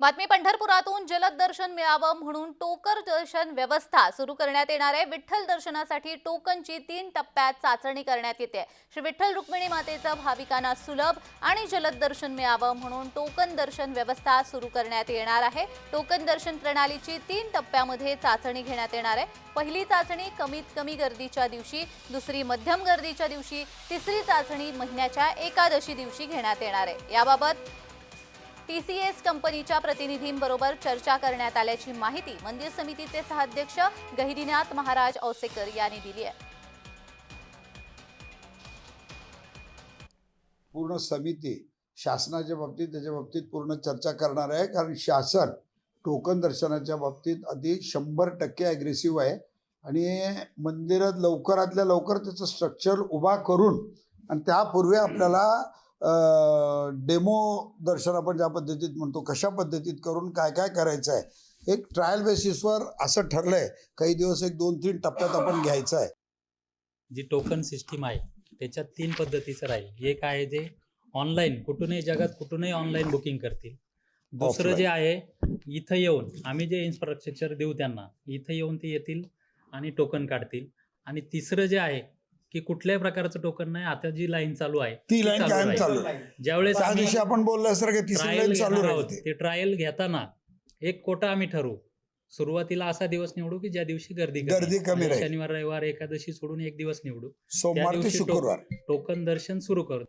बातमी पंढरपुरातून जलद दर्शन मिळावं म्हणून टोकर दर्शन व्यवस्था सुरू करण्यात येणार आहे. विठ्ठल दर्शनासाठी टोकनची तीन टप्प्यात चाचणी करण्यात येते. श्री विठ्ठल रुक्मिणी मातेचं भाविकांना सुलभ आणि जलद दर्शन मिळावं म्हणून टोकन दर्शन व्यवस्था सुरू करण्यात येणार आहे. टोकन दर्शन प्रणालीची तीन टप्प्यामध्ये चाचणी घेण्यात येणार आहे. पहिली चाचणी कमीत कमी गर्दीच्या दिवशी दुसरी मध्यम गर्दीच्या दिवशी तिसरी चाचणी महिन्याच्या एकादशी दिवशी घेण्यात येणार आहे. याबाबत टी सी एस कंपनीच्या प्रतिनिधींबरोबर चर्चा करण्यात आल्याची माहिती मंदिर समितीचे सहाध्यक्ष गहिरीनाथ महाराज औसेकर यांनी दिली आहे. पूर्ण समिती शासनाच्या बाबतीत त्याच्या बाबतीत पूर्ण चर्चा करणार आहे. कारण शासन टोकन दर्शनाच्या बाबतीत अगदी शंभर टक्के ॲग्रेसिव्ह आहे. आणि मंदिरात लवकरातल्या लवकर त्याचं स्ट्रक्चर उभा करून आणि त्यापूर्वी आपल्याला डेमो दर्शन आपण ज्या पद्धतीत म्हणतो कशा पद्धतीत करून काय काय करायचं आहे एक ट्रायल बेसिसवर असं ठरलं आहे काही दिवस एक दोन तीन टप्प्यात आपण घ्यायचं आहे जी टोकन सिस्टीम आहे त्याच्यात तीन पद्धतीचं राहील. एक आहे जे ऑनलाईन कुठूनही जगात कुठूनही ऑनलाईन बुकिंग करतील. दुसरं जे आहे इथं येऊन आम्ही जे इन्फ्रास्ट्रक्चर देऊ त्यांना इथं येऊन ते येतील आणि टोकन काढतील. आणि तिसरं जे आहे की कुठल्याही प्रकारचं टोकन नाही आता जी लाईन चालू आहे ती लाईन कायम. चालू आहे. ज्यावेळेस त्या दिवशी आपण बोलल्यासारखं तिसरी ट्रायल लाईन चालू आहोत ते ट्रायल घेताना एक कोटा आम्ही ठरवू सुरुवातीला असा दिवस निवडू की ज्या दिवशी गर्दी गर्दी. कमी म्हणजे. शनिवार रविवार एकादशी सोडून एक दिवस निवडू सोमवार ते शुक्रवार टोकन दर्शन सुरू करू